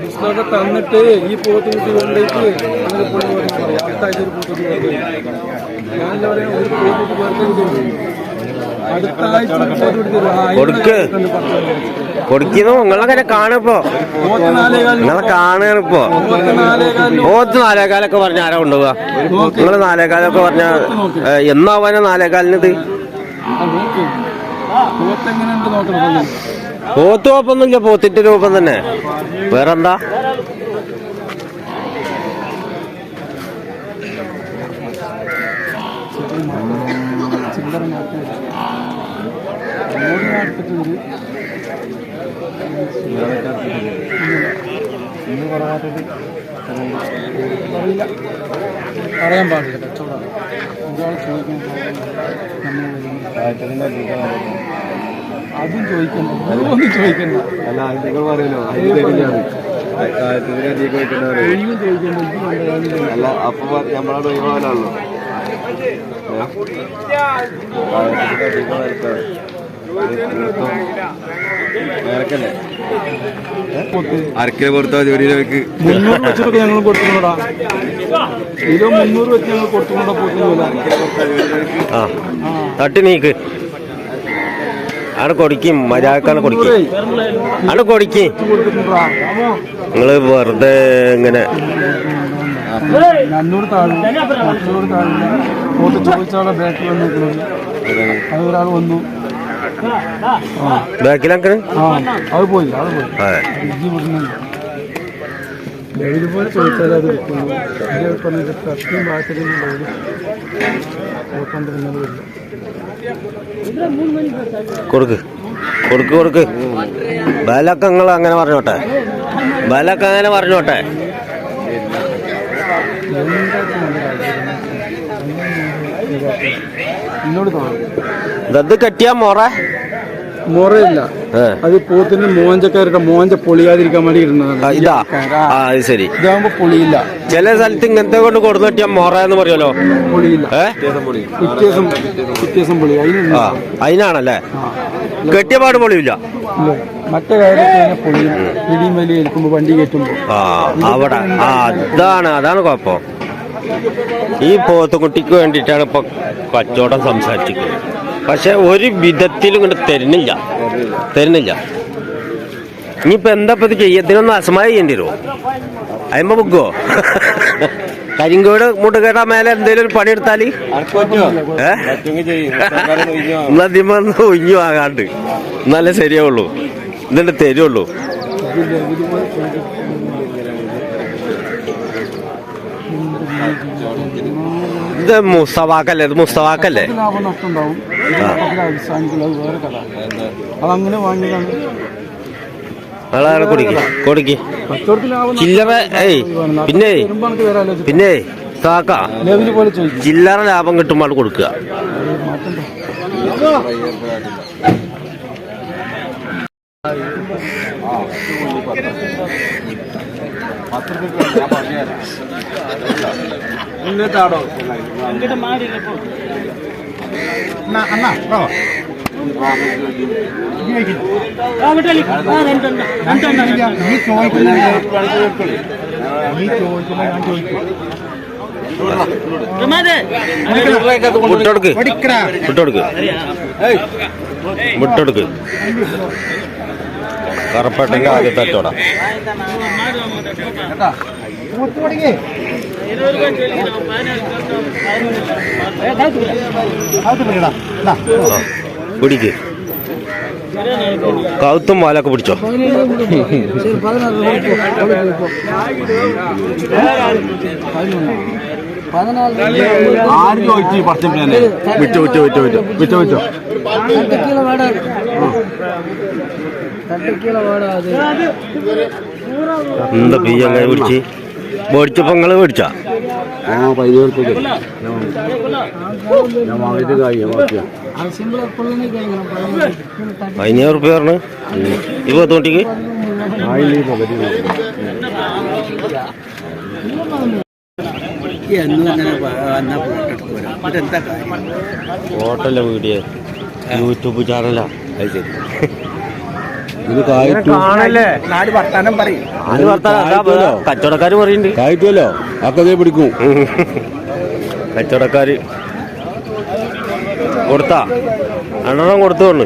Discount തന്നിട്ട് ഈ പോത്ത് കുട്ടി കൊണ്ടേക്ക് അങ്ങനെ പുള്ളി പറഞ്ഞു അടുത്ത ആഴ്ച ഒരു പോത്ത് കുട്ടി കൊണ്ടുവരും ഞാൻ എന്താ ഒരു പോത്ത് കുട്ടി വെറുതെ വിടുന്നു അടുത്ത ആഴ്ച പോത്ത് കുട്ടി കൊടുക്ക്. ഇതിനകത്ത് പത്ത് രൂപ. കൊടുക്കുന്നു നിങ്ങളങ്ങനെ കാണിപ്പോ നിങ്ങളെ കാണിപ്പോ പോത്ത് നാലേകാലിന് പോത്ത് നാലേകാലൊക്കെ പറഞ്ഞ ആരാ കൊണ്ടുപോവാ നിങ്ങൾ നാലേകാലൊക്കെ പറഞ്ഞ എന്നാവാനാ നാലേകാലിനത് നോക്കണം. പോത്ത് കുഴപ്പമൊന്നുമില്ല പോത്തിന്റെ രൂപം തന്നെ. വേറെന്താ? പറയാൻ പാടില്ല കച്ചവടം. ചോദിക്കാൻ അതും ചോദിക്കണ്ട. ചോദിക്കണ്ട. അല്ല നിങ്ങൾ ഇത് അപ്പൊ നമ്മളോട് ഒഴിവാനാണല്ലോ. അരക്കിലെ കൊടുത്താൽ ജോലിയിലേക്ക്? മുന്നൂറ് വെച്ചിട്ടൊക്കെ ഞങ്ങൾ കൊടുത്തുകൊണ്ടാ കിലോ മുന്നൂറ് വെച്ച് ഞങ്ങൾ കൊടുത്തുകൊണ്ടാ പോയി ആ. തട്ടി നീക്ക്. അവിടെ കൊടുക്കും മര്യാദക്കാണ് കൊടുക്കും അവിടെ കൊടുക്കും നിങ്ങൾ വെറുതെ ഇങ്ങനെ ചോദിച്ചാളെ ബാക്കിൽ വന്ന് പോയി കൊടുക്ക്. കൊടുക്ക് കൊടുക്ക്. ബലൊക്കെ നിങ്ങൾ അങ്ങനെ പറഞ്ഞോട്ടെ. ബലൊക്കെ അങ്ങനെ പറഞ്ഞോട്ടെ. ഇത് കെട്ടിയാ മോറ. മുറയില്ല. അത് പൂത്തിന് മോഞ്ചക്കാരുടെ മോഞ്ച പൊളിയാതിരിക്കാൻ വേണ്ടി ഇരുന്നത് ഇടുന്നതാണ് ഇതാ. ആ അത് ശരി. ഇതാകുമ്പോ പൊളിയില്ല. ചില സ്ഥലത്ത് ഇങ്ങനത്തെ കൊണ്ട് കൊടുന്നു മൊറ മോറ എന്ന് പറയുമല്ലോ? പൊളിയില്ല. ഏ? വ്യത്യാസം വ്യത്യാസം പൊളി. അതിന് ആ അതിനാണല്ലേ? കെട്ടിയ പാട് പൊളിയില്ല. മറ്റേ പൊളിയും. ഇടിയും വലിയ വണ്ടി ആ അവിടെ. ആ അതാണ് അതാണ് കുഴപ്പം. ഈ പോത്തുകുട്ടിക്ക് വേണ്ടിയിട്ടാണ് ഇപ്പൊ കച്ചവടം സംസാരിച്ചിരിക്കുന്നത്. പക്ഷെ ഒരു വിധത്തിലും ഇങ്ങോട്ട് തരുന്നില്ല. തരുന്നില്ല. ഇനിയിപ്പോ എന്താ ഇപ്പൊ ഇത് ചെയ്യുക അസമായ ചെയ്യേണ്ടി വരുമോ അയമ്പ ബുക്കോ കരിങ്കോട് മുട്ടുകേട്ടാ മേലെ എന്തെങ്കിലും ഒരു പണിയെടുത്താൽ ഏ? എന്നതിമന്ന് ഒഴിഞ്ഞു വാങ്ങാണ്ട്. എന്നാലേ ശരിയാവുള്ളൂ. എന്നിട്ട് തരുള്ളൂ ഇത് മുസ്തവാക്കല്ലേ ഇത് മുസ്തവാക്കല്ലേ ലാഭം അത് വേറെ കഥ അതങ്ങനെ വാങ്ങിയതാണ്. കൊടുക്ക് കൊടുക്ക്. കച്ചവടത്തിൽ ലാഭം ചില്ലറ ഏയ് പിന്നെ പിന്നെ സാക്ക ലെവൽ പോലെ ചോദിക്കും. ചില്ലറ ലാഭം കിട്ടുമ്പോൾ കൊടുക്കുക മാറ്റണ്ട വിട്ടൊടുക്ക്. വിട്ടൊടുക്ക്. വിട്ടൊടുക്ക്. കറപ്പട്ടെങ്കിൽ ആദ്യത്തെ തച്ചോടാ പിടിക്ക്. കൗത്തും വാലൊക്കെ പിടിച്ചോ? ആര് ചോദിച്ചു പച്ച വിറ്റോ വിറ്റോ വിറ്റോ വിറ്റോ? വിറ്റോ വിറ്റോ? എന്താ പീ അങ്ങനെ പിടിച്ച്? മേടിച്ചപ്പോ നിങ്ങൾ മേടിച്ചാ? ആ പതിനേഴ് റുപ്യ ഞാൻ വാങ്ങിയിട്ട് കാര്യം പതിനേഴ് റുപ്യ പറഞ്ഞു? ഈ പത്തോട്ടിക്ക് ആയില്ലേ ഹോട്ടലിലെ വീഡിയോ. യൂട്യൂബ് ചാനലാ. അത് ശരി. ഇത് കായ്ത്തു കാണല്ലേ? നാല് വർത്താനം പറയും. കച്ചവടക്കാര് പറയുന്നുണ്ട് അക്കതേ പിടിക്കും. കച്ചവടക്കാര് കൊടുത്താ. രണ്ടെണ്ണം കൊടുത്തു കൊണ്ട്